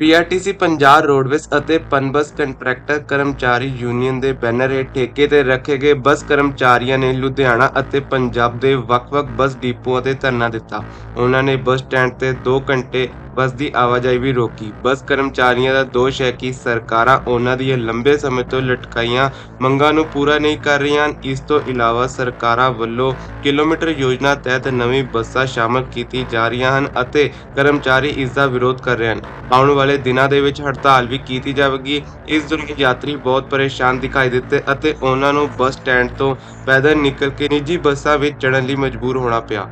PRTC Punjab roadways ਅਤੇ Punbus contractor ਕਰਮਚਾਰੀ union ਦੇ ਬੈਨਰ ਹੇਠ ਠੇਕੇ ਤੇ ਰੱਖੇ ਗਏ ਬੱਸ ਕਰਮਚਾਰੀਆਂ ਨੇ ਲੁਧਿਆਣਾ ਅਤੇ ਪੰਜਾਬ ਦੇ ਵੱਖ-ਵੱਖ ਬੱਸ ਡਿਪੂਆਂ ਤੇ ਧਰਨਾ ਦਿੱਤਾ। ਉਹਨਾਂ ਨੇ ਬੱਸ ਸਟੈਂਡ ਤੇ 2 ਘੰਟੇ ਬੱਸ ਦੀ ਆਵਾਜਾਈ ਵੀ ਰੋਕੀ। ਬੱਸ ਕਰਮਚਾਰੀਆਂ ਦਾ ਦੋਸ਼ ਹੈ ਕਿ ਸਰਕਾਰਾਂ ਉਹਨਾਂ ਦੀਆਂ ਲੰਬੇ ਸਮੇਂ ਤੋਂ ਲਟਕਾਈਆਂ ਮੰਗਾਂ ਨੂੰ ਪੂਰਾ ਨਹੀਂ ਕਰ ਰਹੀਆਂ ਹਨ। ਇਸ ਤੋਂ ਇਲਾਵਾ ਸਰਕਾਰਾਂ ਵੱਲੋਂ ਕਿਲੋਮੀਟਰ ਯੋਜਨਾ ਤਹਿਤ ਨਵੀਂ ਬੱਸਾਂ ਸ਼ਾਮਲ ਕੀਤੀ ਜਾ ਰਹੀਆਂ ਹਨ ਅਤੇ ਕਰਮਚਾਰੀ ਇਸ ਦਾ ਵਿਰੋਧ ਕਰ ਰਹੇ ਹਨ। ਆਉਣ ਵਾਲੇ ਦਿਨਾਂ ਦੇ ਵਿੱਚ ਹੜਤਾਲ ਵੀ ਕੀਤੀ ਜਾਵੇਗੀ। ਇਸ ਦੌਰਾਨ ਯਾਤਰੀ ਬਹੁਤ ਪਰੇਸ਼ਾਨ ਦਿਖਾਈ ਦਿੱਤੇ ਅਤੇ ਉਹਨਾਂ ਨੂੰ ਬੱਸ ਸਟੈਂਡ ਤੋਂ ਪੈਦਲ ਨਿਕਲ ਕੇ ਨਿੱਜੀ ਬੱਸਾਂ ਵਿੱਚ ਚੜ੍ਹਨ ਲਈ ਮਜਬੂਰ ਹੋਣਾ ਪਿਆ।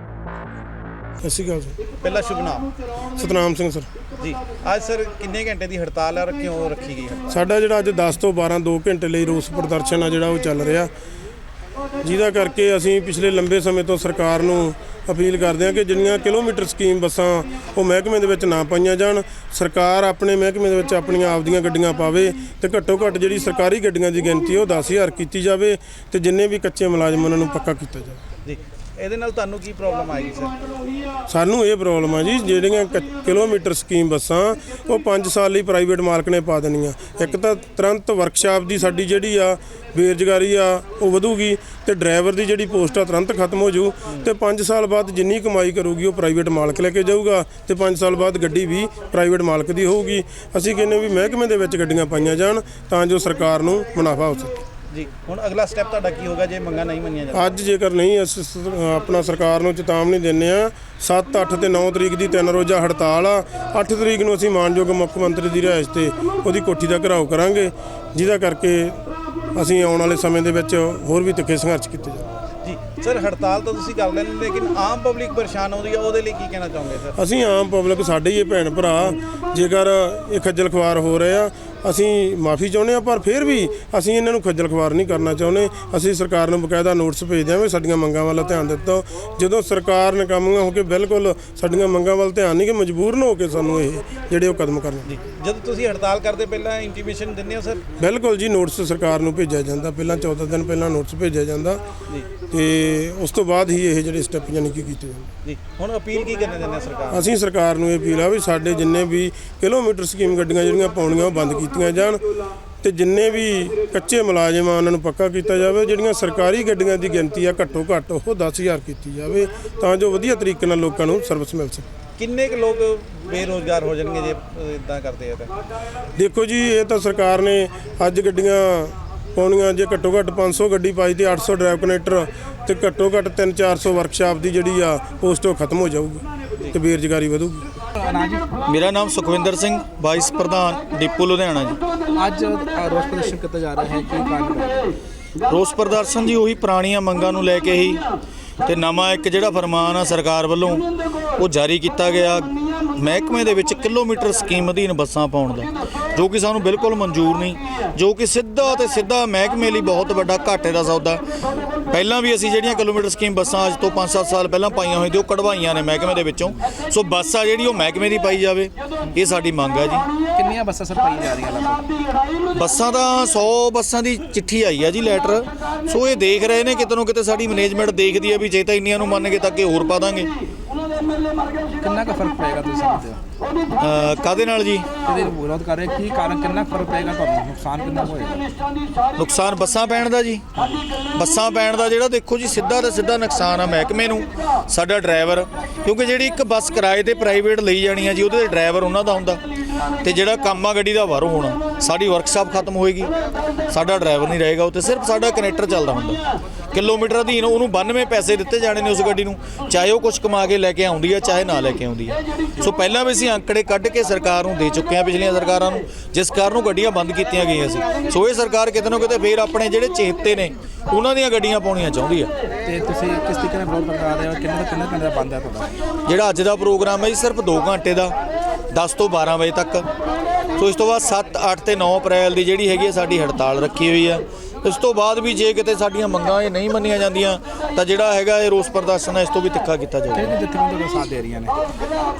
ਸਤਿ ਸ਼੍ਰੀ ਅਕਾਲ ਸਰ ਪਹਿਲਾ ਸ਼ੁਭ ਨਾਮ? ਸਤਨਾਮ ਸਿੰਘ ਸਰ। ਜੀ। ਅੱਜ ਸਰ ਕਿੰਨੇ ਘੰਟੇ ਦੀ ਹੜਤਾਲ ਔਰ ਕਿਉਂ ਰੱਖੀ ਗਈ ਹੈ ਸਾਡਾ ਜਿਹੜਾ ਅੱਜ 10 ਤੋਂ 12 2 ਘੰਟੇ ਲਈ ਰੋਸ ਪ੍ਰਦਰਸ਼ਨ ਆ ਜਿਹੜਾ ਉਹ ਚੱਲ ਰਿਹਾ। ਜਿਹਦਾ ਕਰਕੇ ਅਸੀਂ ਪਿਛਲੇ ਲੰਬੇ ਸਮੇਂ ਤੋਂ ਸਰਕਾਰ ਨੂੰ ਅਪੀਲ ਕਰਦੇ ਹਾਂ ਕਿ ਜਿੰਨੀਆਂ ਕਿਲੋਮੀਟਰ ਸਕੀਮ ਬੱਸਾਂ ਉਹ ਮਹਿਕਮੇ ਦੇ ਵਿੱਚ ਨਾ ਪਾਈਆਂ ਜਾਣ। ਸਰਕਾਰ ਆਪਣੇ ਮਹਿਕਮੇ ਦੇ ਵਿੱਚ ਆਪਣੀਆਂ ਆਪਦੀਆਂ ਗੱਡੀਆਂ ਪਾਵੇ ਤੇ ਘੱਟੋ ਘੱਟ ਜਿਹੜੀ ਸਰਕਾਰੀ ਗੱਡੀਆਂ ਦੀ ਗਿਣਤੀ ਉਹ 10000 ਕੀਤੀ ਜਾਵੇ ਤੇ ਜਿੰਨੇ ਵੀ ਕੱਚੇ ਮੁਲਾਜ਼ਮ ਉਹਨਾਂ ਨੂੰ ਪੱਕਾ ਕੀਤਾ ਜਾਵੇ। ਜੀ। ਇਹਦੇ ਨਾਲ ਤੁਹਾਨੂੰ ਕੀ ਪ੍ਰੋਬਲਮ ਆਏਗੀ ਸਰ ਸਾਨੂੰ ਇਹ ਪ੍ਰੋਬਲਮ ਆ ਜੀ, ਜਿਹੜੀਆਂ ਕ- ਕਿਲੋਮੀਟਰ ਸਕੀਮ ਬੱਸਾਂ, ਉਹ 5 ਸਾਲ ਲਈ ਪ੍ਰਾਈਵੇਟ ਮਾਲਕ ਨੇ ਪਾ ਦੇਣੀਆਂ। ਇੱਕ ਤਾਂ ਤੁਰੰਤ ਵਰਕਸ਼ਾਪ ਦੀ ਸਾਡੀ ਜਿਹੜੀ ਆ, ਬੇਰੁਜ਼ਗਾਰੀ ਆ, ਉਹ ਵਧੂਗੀ ਤੇ ਡਰਾਈਵਰ ਦੀ ਜਿਹੜੀ ਪੋਸਟ ਆ ਤੁਰੰਤ ਖਤਮ ਹੋ ਜੂ ਤੇ 5 ਸਾਲ ਬਾਅਦ ਜਿੰਨੀ ਕਮਾਈ ਕਰੂਗੀ, ਉਹ ਪ੍ਰਾਈਵੇਟ ਮਾਲਕ ਲੈ ਕੇ ਜਾਊਗਾ ਤੇ 5 ਸਾਲ ਬਾਅਦ ਗੱਡੀ ਵੀ ਪ੍ਰਾਈਵੇਟ ਮਾਲਕ ਦੀ ਹੋਊਗੀ। ਅਸੀਂ ਕਹਿੰਦੇ ਵੀ ਮਹਿਕਮੇ ਦੇ ਵਿੱਚ ਗੱਡੀਆਂ ਪਾਈਆਂ ਜਾਣ ਤਾਂ ਜੋ ਸਰਕਾਰ ਨੂੰ ਮੁਨਾਫਾ ਹੋ ਸਕੇ। ਜੀ ਹੁਣ ਅਗਲਾ ਸਟੈਪ ਤੁਹਾਡਾ ਕੀ ਹੋਗਾ ਜੇ ਮੰਗਾਂ ਨਹੀਂ ਮੰਨੀਆਂ ਜਾਂਦੀਆਂ? ਅੱਜ ਜੇਕਰ ਨਹੀਂ ਅਸੀਂ ਸ- ਆਪਣਾ ਸਰਕਾਰ ਨੂੰ ਚੇਤਾਵਨੀ ਦਿੰਨੇ ਆ 7 8 ਤੇ 9 ਤਰੀਕ ਦੀ ਤਿੰਨ ਰੋਜ਼ਾ ਹੜਤਾਲ ਆ। 8 ਤਰੀਕ ਨੂੰ ਅਸੀਂ ਮਾਨਯੋਗ ਮੁੱਖ ਮੰਤਰੀ ਦੀ ਰਿਹਾਇਸ਼ ਤੇ ਉਹਦੀ ਕੋਠੀ ਦਾ ਘਰਾਓ ਕਰਾਂਗੇ ਜਿਹਦਾ ਕਰਕੇ ਅਸੀਂ ਆਉਣ ਵਾਲੇ ਸਮੇਂ ਦੇ ਵਿੱਚ ਹੋਰ ਵੀ ਤਿੱਖੇ ਸੰਘਰਸ਼ ਕੀਤੇ ਜਾਣ। ਜੀ ਸਰ ਹੜਤਾਲ ਤਾਂ ਤੁਸੀਂ ਕਰ ਲੈਂਦੇ ਲੇਕਿਨ ਆਮ ਪਬਲਿਕ ਪਰੇਸ਼ਾਨ ਆਉਂਦੀ ਹੈ ਉਹਦੇ ਲਈ ਕੀ ਕਹਿਣਾ ਚਾਹੋਗੇ ਸਰ? ਅਸੀਂ ਆਮ ਪਬਲਿਕ ਸਾਡੇ ਹੀ ਇਹ ਭੈਣ ਭਰਾ ਜੇਕਰ ਇਹ ਖੱਜਲ ਖਵਾਰ ਹੋ ਰਹੇ ਆ ਅਸੀਂ ਮਾਫੀ ਚਾਹੁੰਦੇ ਆ ਪਰ ਫਿਰ ਵੀ ਅਸੀਂ ਇਹਨਾਂ ਨੂੰ ਖੱਜਲ ਖਵਾਰ ਨਹੀਂ ਕਰਨਾ ਚਾਹੁੰਦੇ। ਅਸੀਂ ਸਰਕਾਰ ਨੂੰ ਬਕਾਇਦਾ ਨੋਟਿਸ ਭੇਜ ਦਿਆਂਗੇ ਸਾਡੀਆਂ ਮੰਗਾਂ ਵੱਲ ਧਿਆਨ ਦਿੱਤਾ। ਜਦੋਂ ਸਰਕਾਰ ਨਕਾਮੀਆਂ ਹੋ ਕੇ ਬਿਲਕੁਲ ਸਾਡੀਆਂ ਮੰਗਾਂ ਵੱਲ ਧਿਆਨ ਨਹੀਂ ਕਿ ਮਜਬੂਰਨ ਹੋ ਕੇ ਸਾਨੂੰ ਇਹ ਜਿਹੜੇ ਉਹ ਕਦਮ ਕਰਨੇ। ਜੀ ਜਦੋਂ ਤੁਸੀਂ ਹੜਤਾਲ ਕਰਦੇ ਪਹਿਲਾਂ ਇੰਟੀਮੇਸ਼ਨ ਦਿੰਦੇ ਹੋ ਸਰ? ਬਿਲਕੁਲ ਜੀ ਨੋਟਿਸ ਸਰਕਾਰ ਨੂੰ ਭੇਜਿਆ ਜਾਂਦਾ। ਪਹਿਲਾਂ 14 ਦਿਨ ਪਹਿਲਾਂ ਨੋਟਿਸ ਭੇਜਿਆ ਜਾਂਦਾ। ਤੇ ਉਸ ਤੋਂ ਬਾਅਦ ਹੀ ਇਹ ਜਿਹੜੇ ਸਟੈਪ ਯਾਨੀ ਕਿ ਕੀਤੇ ਜਾਂਦੇ। ਜੀ ਹੁਣ ਅਪੀਲ ਕੀ ਕਰਨਾ ਚਾਹੁੰਦੇ ਹੋ ਸਰਕਾਰ? ਅਸੀਂ ਸਰਕਾਰ ਨੂੰ ਇਹ ਅਪੀਲ ਆ ਵੀ ਸਾਡੇ ਜਿੰਨੇ ਵੀ ਕਿਲੋਮੀਟਰ ਸਕੀਮ ਗੱਡੀਆਂ ਜਿਹੜੀਆਂ ਪਾਉਣੀਆਂ ਉਹ ਬੰਦ ਕੀਤੀਆਂ ਜਾਣ ਤੇ ਜਿੰਨੇ ਵੀ ਕੱਚੇ ਮੁਲਾਜ਼ਮ ਆ ਉਹਨਾਂ ਨੂੰ ਪੱਕਾ ਕੀਤਾ ਜਾਵੇ। ਜਿਹੜੀਆਂ ਸਰਕਾਰੀ ਗੱਡੀਆਂ ਦੀ ਗਿਣਤੀ ਆ ਘੱਟੋ ਘੱਟ ਉਹ 10000 ਕੀਤੀ ਜਾਵੇ ਤਾਂ ਜੋ ਵਧੀਆ ਤਰੀਕੇ ਨਾਲ ਲੋਕਾਂ ਨੂੰ ਸਰਵਿਸ ਮਿਲ ਸਕੇ। ਕਿੰਨੇ ਕੁ ਲੋਕ ਬੇਰੋਜ਼ਗਾਰ ਹੋ ਜਾਣਗੇ ਜੇ ਇਦਾਂ ਕਰਦੇ ਆ ਤਾਂ? ਦੇਖੋ ਜੀ ਇਹ ਤਾਂ ਸਰਕਾਰ ਨੇ ਅੱਜ ਗੱਡੀਆਂ ਪਾਉਣੀਆਂ ਜੇ ਘੱਟੋ ਘੱਟ 500 ਗੱਡੀ ਪਾਈ ਤੇ 800 ਡਰਾਈਵ ਕਨੈਕਟਰ ਤੇ ਘੱਟੋ ਘੱਟ 3-400 ਵਰਕਸ਼ਾਪ ਦੀ ਜਿਹੜੀ ਆ ਪੋਸਟ ਖਤਮ ਹੋ ਜਾਊਗੀ ਤੇ ਬੇਰੁਜ਼ਗਾਰੀ ਵਧੂਗੀ। ਮੇਰਾ ਨਾਮ ਸੁਖਵਿੰਦਰ ਸਿੰਘ ਵਾਈਸ ਪ੍ਰਧਾਨ ਡਿਪੂ ਲੁਧਿਆਣਾ ਜੀ। ਅੱਜ ਰੋਸ ਪ੍ਰਦਰਸ਼ਨ ਕੀਤਾ ਜਾ ਰਿਹਾ ਹੈ ਕੀ ਕਾਰਨ ਰੋਸ ਪ੍ਰਦਰਸ਼ਨ ਜੀ ਉਹੀ ਪੁਰਾਣੀਆਂ ਮੰਗਾਂ ਨੂੰ ਲੈ ਕੇ ਹੀ ਤੇ ਨਵਾਂ ਇੱਕ ਜਿਹੜਾ ਫਰਮਾਨ ਆ ਸਰਕਾਰ ਵੱਲੋਂ ਉਹ ਜਾਰੀ ਕੀਤਾ ਗਿਆ ਮਹਿਕਮੇ ਦੇ ਵਿੱਚ ਕਿਲੋਮੀਟਰ ਸਕੀਮ ਅਧੀਨ ਬੱਸਾਂ ਪਾਉਣ ਦਾ ਜੋ ਕਿ ਸਾਨੂੰ ਬਿਲਕੁਲ ਮਨਜ਼ੂਰ ਨਹੀਂ ਜੋ ਕਿ ਸਿੱਧਾ ਤੇ ਸਿੱਧਾ ਮਹਿਕਮੇ ਲਈ ਬਹੁਤ ਵੱਡਾ ਘਾਟੇ ਦਾ ਸੌਦਾ। ਪਹਿਲਾਂ ਵੀ ਅਸੀਂ ਜਿਹੜੀਆਂ ਕਿਲੋਮੀਟਰ ਸਕੀਮ ਬੱਸਾਂ ਅੱਜ ਤੋਂ 5-7 ਸਾਲ ਪਹਿਲਾਂ ਪਾਈਆਂ ਹੋਈਆਂ ਤੇ ਉਹ ਕਢਵਾਈਆਂ ਨੇ ਮਹਿਕਮੇ ਦੇ ਵਿੱਚੋਂ। ਸੋ ਬੱਸ ਆ ਜਿਹੜੀ ਉਹ ਮਹਿਕਮੇ ਦੀ ਪਾਈ ਜਾਵੇ ਇਹ ਸਾਡੀ ਮੰਗ ਹੈ ਜੀ। ਕਿੰਨੀਆਂ ਬੱਸਾਂ ਸਰ ਪਾਈ ਜਾ ਰਹੀਆਂ ਲਗਭਗ? ਬੱਸਾਂ ਦਾ 100 ਬੱਸਾਂ ਦੀ ਚਿੱਠੀ ਆਈ ਆ ਜੀ ਲੈਟਰ। ਸੋ ਇਹ ਦੇਖ ਰਹੇ ਨੇ ਕਿਤੇ ਨੂੰ ਕਿਤੇ ਸਾਡੀ ਮੈਨੇਜਮੈਂਟ ਦੇਖਦੀ ਆ ਵੀ ਜੇ ਤਾਂ ਇੰਨੀਆਂ ਨੂੰ ਮੰਨ ਗਏ ਤਾਂ ਅੱਗੇ ਹੋਰ ਪਾ ਦਾਂਗੇ। ਕਿੰਨਾ ਕੁ ਫ਼ਰਕ ਪਏਗਾ ਤੁਸੀਂ ਸਮਝਦੇ ਹੋ? ਅਹ ਕਾਹਦੇ ਨਾਲ ਜੀ? ਇਹਦੇ ਵਿਰੋਧ ਕਰ ਰਹੇ ਕੀ ਕਾਰਨ ਕਿੰਨਾ ਕੁ ਫ਼ਰਕ ਪਏਗਾ ਤੁਹਾਨੂੰ? ਨੁਕਸਾਨ ਕਿੰਨਾ ਕੁ ਹੋਏਗਾ? ਨੁਕਸਾਨ ਬੱਸਾਂ ਪੈਣ ਦਾ ਜੀ। ਬੱਸਾਂ ਪੈਣ ਦਾ ਜਿਹੜਾ ਦੇਖੋ ਜੀ ਸਿੱਧਾ ਤੇ ਸਿੱਧਾ ਨੁਕਸਾਨ ਆ ਮਹਿਕਮੇ ਨੂੰ ਸਾਡਾ ਡਰਾਈਵਰ। ਕਿਉਂਕਿ ਜਿਹੜੀ ਇੱਕ ਬੱਸ ਕਿਰਾਏ ਤੇ ਪ੍ਰਾਈਵੇਟ ਲਈ ਜਾਣੀ ਆ ਜੀ ਉਹਦੇ ਡਰਾਈਵਰ ਉਹਨਾਂ ਦਾ ਹੁੰਦਾ। ਤੇ ਜਿਹੜਾ ਕੰਮ ਆ ਗੱਡੀ ਦਾ ਬਾਹਰੋਂ ਹੋਣਾ ਸਾਡੀ ਵਰਕਸ਼ਾਪ ਖਤਮ ਹੋਏਗੀ। ਸਾਡਾ ਡਰਾਈਵਰ ਨਹੀਂ ਰਹੇਗਾ ਉੱਥੇ ਸਿਰਫ ਸਾਡਾ ਕਨੈਕਟਰ ਚੱਲਦਾ ਹੁੰਦਾ। ਕਿਲੋਮੀਟਰ ਅਧੀਨ ਉਹਨੂੰ 92 ਪੈਸੇ ਦਿੱਤੇ ਜਾਣੇ ਨੇ ਉਸ ਗੱਡੀ ਨੂੰ ਚਾਹੇ ਉਹ ਕੁਝ ਕਮਾ ਕੇ ਲੈ ਕੇ ਆਉਂਦੀ ਆ ਚਾਹੇ ਨਾ ਲੈ ਕੇ ਆਉਂਦੀ ਆ ਸੋ ਪਹਿਲਾਂ ਵੀ ਅਸੀਂ ਅੰਕੜੇ ਕੱਢ ਕੇ ਸਰਕਾਰ ਨੂੰ ਦੇ ਚੁੱਕੇ ਆ ਪਿਛਲੀਆਂ ਸਰਕਾਰਾਂ ਨੂੰ ਜਿਸ ਕਾਰਨ ਨੂੰ ਗੱਡੀਆਂ ਬੰਦ ਕੀਤੀਆਂ ਗਈਆਂ ਸੀ। ਸੋ ਇਹ ਸਰਕਾਰ ਕਿਤੇ ਨਾ ਕਿਤੇ ਫੇਰ ਆਪਣੇ ਜਿਹੜੇ ਚੇਤੇ ਨੇ ਉਹਨਾਂ ਦੀਆਂ ਗੱਡੀਆਂ ਪਾਉਣੀਆਂ ਚਾਹੁੰਦੀ ਆ ਤੇ ਤੁਸੀਂ ਕਿਸ ਤਰੀਕੇ ਨਾਲ ਵਿਰੋਧ ਕਰ ਰਹੇ ਹੋ? ਕਿੰਨੇ ਤੋਂ ਕਿੰਨੇ ਘੰਟੇ ਦਾ ਬੰਦ ਹੈ ਤੁਹਾਡਾ? ਜਿਹੜਾ ਅੱਜ ਦਾ ਪ੍ਰੋਗਰਾਮ ਹੈ ਜੀ ਸਿਰਫ 2 ਘੰਟੇ ਦਾ। 10 ਤੋਂ 12 ਵਜੇ ਤੱਕ। ਸੋ ਇਸ ਤੋਂ ਬਾਅਦ 7 8 ਤੇ 9 ਅਪ੍ਰੈਲ ਦੀ ਜਿਹੜੀ ਹੈਗੀ ਹੈ ਸਾਡੀ ਹੜਤਾਲ ਰੱਖੀ ਹੋਈ ਆ। ਇਸ ਤੋਂ ਬਾਅਦ ਵੀ ਜੇ ਕਿਤੇ ਸਾਡੀਆਂ ਮੰਗਾਂ ਇਹ ਨਹੀਂ ਮੰਨੀਆਂ ਜਾਂਦੀਆਂ ਤਾਂ ਜਿਹੜਾ ਹੈਗਾ ਇਹ ਰੋਸ ਪ੍ਰਦਰਸ਼ਨ ਹੈ ਇਸ ਤੋਂ ਵੀ ਤਿੱਖਾ ਕੀਤਾ ਕਿਹੜੀ ਜਥੇਬੰਦੀਆਂ ਸਾਥ ਦੇ ਰਹੀਆਂ ਨੇ?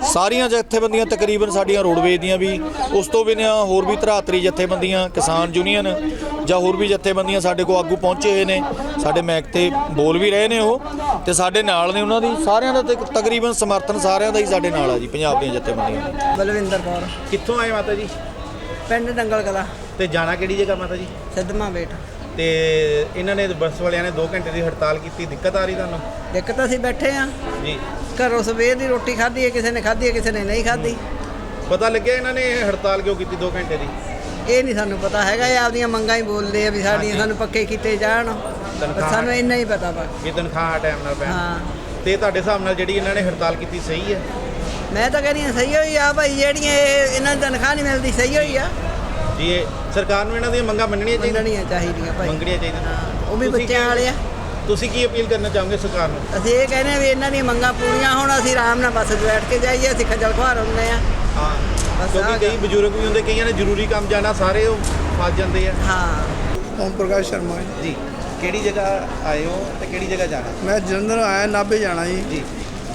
ਸਾਰੀਆਂ ਜਥੇਬੰਦੀਆਂ ਤਕਰੀਬਨ ਸਾਡੀਆਂ ਰੋਡਵੇਜ਼ ਦੀਆਂ ਵੀ ਉਸ ਤੋਂ ਬਿਨਾਂ ਹੋਰ ਵੀ ਧਰਾਤਰੀ ਜਥੇਬੰਦੀਆਂ ਕਿਸਾਨ ਯੂਨੀਅਨ ਜਾਂ ਹੋਰ ਵੀ ਜਥੇਬੰਦੀਆਂ ਸਾਡੇ ਕੋਲ ਆਗੂ ਪਹੁੰਚੇ ਹੋਏ ਨੇ। ਸਾਡੇ ਮੈਕ ਤੇ ਬੋਲ ਵੀ ਰਹੇ ਨੇ ਉਹ। ਤੇ ਸਾਡੇ ਨਾਲ ਨੇ ਉਹਨਾਂ ਦੀ। ਸਾਰਿਆਂ ਦਾ ਤਕਰੀਬਨ ਸਮਰਥਨ ਸਾਰਿਆਂ ਦਾ ਹੀ ਸਾਡੇ ਨਾਲ ਆ ਜੀ ਪੰਜਾਬ ਦੀਆਂ ਜਥੇਬੰਦੀਆਂ ਦਾ। ਬਲਵਿੰਦਰ ਕੌਰ। ਕਿੱਥੋਂ ਆਏ ਮਾਤਾ ਜੀ? ਪਿੰਡ ਡੰਗਲ ਕਲਾ। ਤੇ ਜਾਣਾ ਕਿਹੜੀ ਜਗ੍ਹਾ ਮਾਤਾ ਜੀ? ਸਿੱਧਮਾ ਬੇਟ। ਤੇ ਇਹਨਾਂ ਨੇ ਬੱਸ ਵਾਲਿਆਂ ਨੇ 2 ਘੰਟੇ ਦੀ ਹੜਤਾਲ ਕੀਤੀ ਦਿੱਕਤ ਆ ਰਹੀ ਤੁਹਾਨੂੰ? ਦਿੱਕਤ ਅਸੀਂ ਬੈਠੇ ਆ। ਜੀ। ਘਰੋਂ ਸਵੇਰ ਦੀ ਰੋਟੀ ਖਾਧੀ ਹੈ ਕਿਸੇ ਨੇ ਖਾਧੀ ਹੈ ਕਿਸੇ ਨੇ ਨਹੀਂ ਖਾਧੀ। ਪਤਾ ਲੱਗਿਆ ਇਹਨਾਂ ਨੇ ਇਹ ਹੜਤਾਲ ਕਿਉਂ ਕੀਤੀ 2 ਘੰਟੇ ਦੀ? ਇਹ ਨਹੀਂ ਸਾਨੂੰ ਪਤਾ ਹੈਗਾ ਇਹ ਆਪਦੀਆਂ ਮੰਗਾਂ ਹੀ ਬੋਲਦੇ ਆ ਵੀ ਸਾਡੀਆਂ ਸਾਨੂੰ ਪੱਕੇ ਕੀਤੇ ਜਾਣ। ਪਰ ਸਾਨੂੰ ਇੰਨਾ ਹੀ ਪਤਾ ਵਾ। ਵੀ ਤਨਖਾਹ ਟਾਈਮ ਨਾਲ ਪੈਣ ਹਾਂ। ਤੇ ਤੁਹਾਡੇ ਹਿਸਾਬ ਨਾਲ ਜਿਹੜੀ ਇਹਨਾਂ ਨੇ ਹੜਤਾਲ ਕੀਤੀ ਸਹੀ ਹੈ? ਮੈਂ ਤਾਂ ਕਹਿੰਦੀ ਹਾਂ ਸਹੀ ਹੋਈ ਆ ਭਾਈ ਜਿਹੜੀਆਂ ਇਹ ਇਹਨਾਂ ਨੂੰ ਤਨਖਾਹ ਨਹੀਂ ਮਿਲਦੀ ਸਹੀ ਹੋਈ ਆ। ਜੀ ਇਹ ਸਰਕਾਰ ਨੂੰ ਇਹਨਾਂ ਦੀਆਂ ਮੰਗਾਂ ਮੰਨਣੀਆਂ ਚਾਹੀਦੀਆਂ? ਮੰਗਣੀਆਂ ਚਾਹੀਦੀਆਂ ਭਾਈ। ਮੰਗਣੀਆਂ ਚਾਹੀਦੀਆਂ। ਹਾਂ, ਉਹ ਵੀ ਤੁਸੀਂ ਬੱਚਿਆਂ ਵਾਲੇ ਆ। ਤੁਸੀਂ ਕੀ ਅਪੀਲ ਕਰਨਾ ਚਾਹੋਗੇ ਸਰਕਾਰ ਨੂੰ? ਅਸੀਂ ਇਹ ਕਹਿੰਦੇ ਆ ਵੀ ਇਹਨਾਂ ਦੀਆਂ ਮੰਗਾਂ ਪੂਰੀਆਂ ਹੋਣ ਅਸੀਂ ਆਰਾਮ ਨਾਲ ਬੱਸ 'ਚ ਬੈਠ ਕੇ ਜਾਈਏ ਅਸੀਂ ਖੱਜਲ ਖੁਆਰ ਹੁੰਦੇ ਆ ਹਾਂ ਬਸ ਆਹ ਕਿਉਂਕਿ ਕਈ ਬਜ਼ੁਰਗ ਵੀ ਹੁੰਦੇ ਕਈਆਂ ਨੇ ਜ਼ਰੂਰੀ ਕੰਮ ਜਾਣਾ ਸਾਰੇ ਉਹ ਫਸ ਜਾਂਦੇ ਆ। ਹਾਂ। ਓਮ ਪ੍ਰਕਾਸ਼ ਸ਼ਰਮਾ ਜੀ। ਜੀ। ਕਿਹੜੀ ਜਗ੍ਹਾ ਆਏ ਹੋ ਤੇ ਕਿਹੜੀ ਜਗ੍ਹਾ ਜਾਣਾ? ਮੈਂ ਜਲੰਧਰ ਆਇਆ ਨਾਭੇ ਜਾਣਾ ਜੀ। ਜੀ।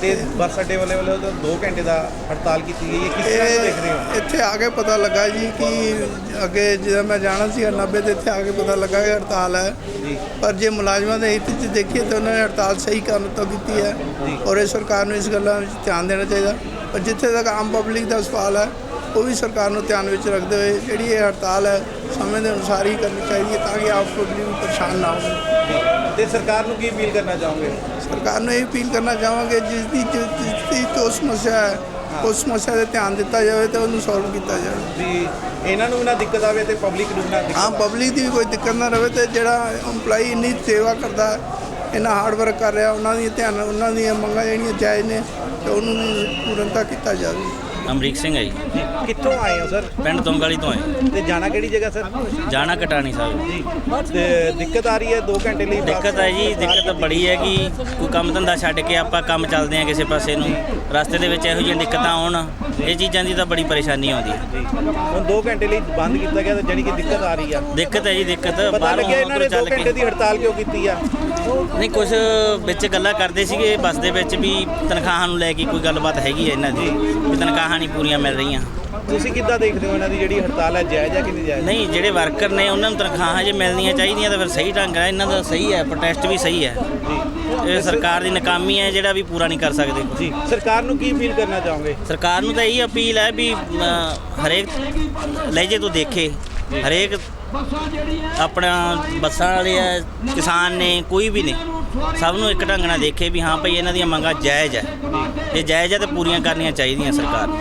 ਤੇ ਬੱਸ ਅੱਡੇ ਵਾਲੇ ਵੱਲੋਂ 2 ਘੰਟੇ ਦਾ ਹੜਤਾਲ ਕੀਤੀ ਗਈ ਹੈ ਕਿਸ ਤਰ੍ਹਾਂ ਦੇਖ ਰਹੇ ਹੋ? ਇੱਥੇ ਆ ਕੇ ਪਤਾ ਲੱਗਾ ਜੀ ਕਿ ਅੱਗੇ ਜਦੋਂ ਮੈਂ ਜਾਣਾ ਸੀ ਨਾਭੇ ਤੇ ਇੱਥੇ ਆ ਕੇ ਪਤਾ ਲੱਗਾ ਕਿ ਹੜਤਾਲ ਹੈ। ਜੀ। ਪਰ ਜੇ ਮੁਲਾਜ਼ਮਾਂ ਦੇ ਹਿੱਤ 'ਚ ਦੇਖੀਏ ਤਾਂ ਉਹਨਾਂ ਨੇ ਹੜਤਾਲ ਸਹੀ ਕਾਰਨ ਤੋਂ ਕੀਤੀ ਹੈ। ਔਰ ਇਹ ਸਰਕਾਰ ਨੂੰ ਇਸ ਗੱਲਾਂ ਵਿੱਚ ਧਿਆਨ ਦੇਣਾ ਚਾਹੀਦਾ। ਪਰ ਜਿੱਥੇ ਤੱਕ ਆਮ ਪਬਲਿਕ ਦਾ ਸਵਾਲ ਹੈ ਉਹ ਵੀ ਸਰਕਾਰ ਨੂੰ ਧਿਆਨ ਵਿੱਚ ਰੱਖਦੇ ਹੋਏ ਜਿਹੜੀ ਇਹ ਹੜਤਾਲ ਹੈ ਸਮੇਂ ਦੇ ਅਨੁਸਾਰ ਹੀ ਕਰਨੀ ਚਾਹੀਦੀ ਹੈ ਤਾਂ ਕਿ ਆਮ ਪਬਲਿਕ ਵੀ ਪਰੇਸ਼ਾਨ ਨਾ ਹੋਵੇ ਜੀ। ਤੇ ਸਰਕਾਰ ਨੂੰ ਕੀ ਅਪੀਲ ਕਰਨਾ ਚਾਹੋਗੇ ਸਰਕਾਰ ਨੂੰ ਇਹ ਅਪੀਲ ਕਰਨਾ ਚਾਹਾਂਗੇ ਜਿਸ ਦੀ ਜੋ- ਜਿਸ ਦੀ ਜੋ ਸਮੱਸਿਆ ਹੈ ਉਸ ਸਮੱਸਿਆ 'ਤੇ ਧਿਆਨ ਦਿੱਤਾ ਜਾਵੇ ਤੇ ਉਹਨੂੰ ਸੋਲਵ ਕੀਤਾ ਜਾਵੇ ਵੀ ਇਹਨਾਂ ਨੂੰ ਵੀ ਨਾ ਦਿੱਕਤ ਆਵੇ ਤੇ ਪਬਲਿਕ ਨੂੰ ਨਾ ਦਿੱਕਤ ਆਵੇ। ਪਬਲਿਕ ਦੀ ਵੀ ਕੋਈ ਦਿੱਕਤ ਨਾ ਰਵੇ ਤੇ ਜਿਹੜਾ EMPLOYEE ਇੰਨੀ ਸੇਵਾ ਕਰਦਾ ਹੈ, ਇੰਨਾ ਹਾਰਡ ਵਰਕ ਕਰ ਰਿਹਾ ਉਹਨਾਂ ਦੀ ਧਿਆਨ ਉਹਨਾਂ ਦੀਆਂ ਮੰਗਾਂ ਜਿਹੜੀਆਂ ਜਾਇਜ਼ ਨੇ ਤੇ ਉਹਨੂੰ ਵੀ ਪੂਰਨਤਾ ਕੀਤਾ ਜਾਵੇ ਅਮਰੀਕ ਸਿੰਘ ਹੈ ਜੀ। ਕਿੱਥੋਂ ਆਏ ਹੋ ਸਰ? ਪਿੰਡ ਤੁੰਗਲੀ ਤੋਂ ਹੈ ਤੇ ਜਾਣਾ ਕਿਹੜੀ ਜਗ੍ਹਾ ਸਰ? ਜਾਣਾ ਕਟਾਣੀ ਸਾਹਿਬ। ਜੀ। ਤੇ ਦਿੱਕਤ ਆ ਰਹੀ ਹੈ 2 ਘੰਟੇ ਲਈ? ਦਿੱਕਤ ਹੈ ਜੀ ਦਿੱਕਤ ਬੜੀ ਹੈ ਕਿ ਕੋਈ ਕੰਮ ਧੰਦਾ ਛੱਡ ਕੇ ਆਪਾਂ ਕੰਮ ਚੱਲਦੇ ਆ ਕਿਸੇ ਪਾਸੇ ਨੂੰ। ਰਸਤੇ ਦੇ ਵਿੱਚ ਇਹੋ ਜਿਹੀਆਂ ਦਿੱਕਤਾਂ ਆਉਣ ਇਹ ਚੀਜ਼ਾਂ ਦੀ ਤਾਂ ਬੜੀ ਪਰੇਸ਼ਾਨੀ ਆਉਂਦੀ ਹੈ। ਹੁਣ 2 ਘੰਟੇ ਲਈ ਬੰਦ ਕੀਤਾ ਗਿਆ ਤੇ ਜਾਨੀ ਕਿ ਦਿੱਕਤ ਆ ਰਹੀ ਆ। ਦਿੱਕਤ ਹੈ ਜੀ ਦਿੱਕਤ। ਬਾਹਰੋਂ ਇਹਨਾਂ ਨੇ ਉੱਧਰੋਂ 2 ਚੱਲ ਘੰਟੇ ਕੇ। ਦੀ ਹੜਤਾਲ ਕਿਉਂ ਕੀਤੀ ਆ? ਨਹੀਂ ਕੁਝ ਵਿੱਚ ਗੱਲਾਂ ਕਰਦੇ ਸੀਗੇ ਬੱਸ ਦੇ ਵਿੱਚ ਵੀ ਤਨਖਾਹਾਂ ਨੂੰ ਲੈ ਕੇ ਕੋਈ ਗੱਲਬਾਤ ਹੈਗੀ ਹੈ ਇਹਨਾਂ ਦੀ। ਵੀ ਤਨਖਾਹਾਂ ਨਹੀਂ ਪੂਰੀਆਂ ਮਿਲ ਰਹੀਆਂ। ਤੁਸੀਂ ਕਿੱਦਾਂ ਦੇਖਦੇ ਹੋ ਇਹਨਾਂ ਦੀ ਜਿਹੜੀ ਹੜਤਾਲ ਹੈ ਜਾਇਜ਼ ਹੈ ਕਿ ਨਹੀਂ ਜਾਇਜ਼? ਨਹੀਂ ਜਿਹੜੇ ਵਰਕਰ ਨੇ ਉਹਨਾਂ ਨੂੰ ਤਨਖਾਹਾਂ ਜੇ ਮਿਲਣੀਆਂ ਚਾਹੀਦੀਆਂ ਤਾਂ ਫਿਰ ਸਹੀ ਢੰਗ ਨਾਲ ਇਹਨਾਂ ਦਾ ਸਹੀ ਹੈ ਪ੍ਰੋਟੈਸਟ ਵੀ ਸਹੀ ਹੈ। ਜੀ। ਇਹ ਸਰਕਾਰ ਦੀ ਨਾਕਾਮੀ ਹੈ ਜਿਹੜਾ ਵੀ ਪੂਰਾ ਨਹੀਂ ਕਰ ਸਕਦੇ। ਜੀ। ਸਰਕਾਰ ਨੂੰ ਕੀ ਅਪੀਲ ਕਰਨਾ ਚਾਹੋਗੇ? ਸਰਕਾਰ ਨੂੰ ਤਾਂ ਇਹੀ ਅਪੀਲ ਹੈ ਵੀ ਅਮ, ਹਰੇਕ ਲਹਿਜੇ ਤੋਂ ਦੇਖੇ। ਹਰੇਕ ਆਪਣਾ ਬੱਸਾਂ ਵਾਲੇ ਆ ਕਿਸਾਨ ਨੇ ਕੋਈ ਵੀ ਨੇ ਸਭ ਨੂੰ ਇੱਕ ਢੰਗ ਨਾਲ ਦੇਖੇ ਵੀ ਹਾਂ ਭਾਈ ਇਹਨਾਂ ਦੀਆਂ ਮੰਗਾਂ ਜਾਇਜ਼ ਹੈ। ਜੇ ਜਾਇਜ਼ ਹੈ ਤਾਂ ਪੂਰੀਆਂ ਕਰਨੀਆਂ ਚਾਹੀਦੀਆਂ ਸਰਕਾਰ ਨੂੰ।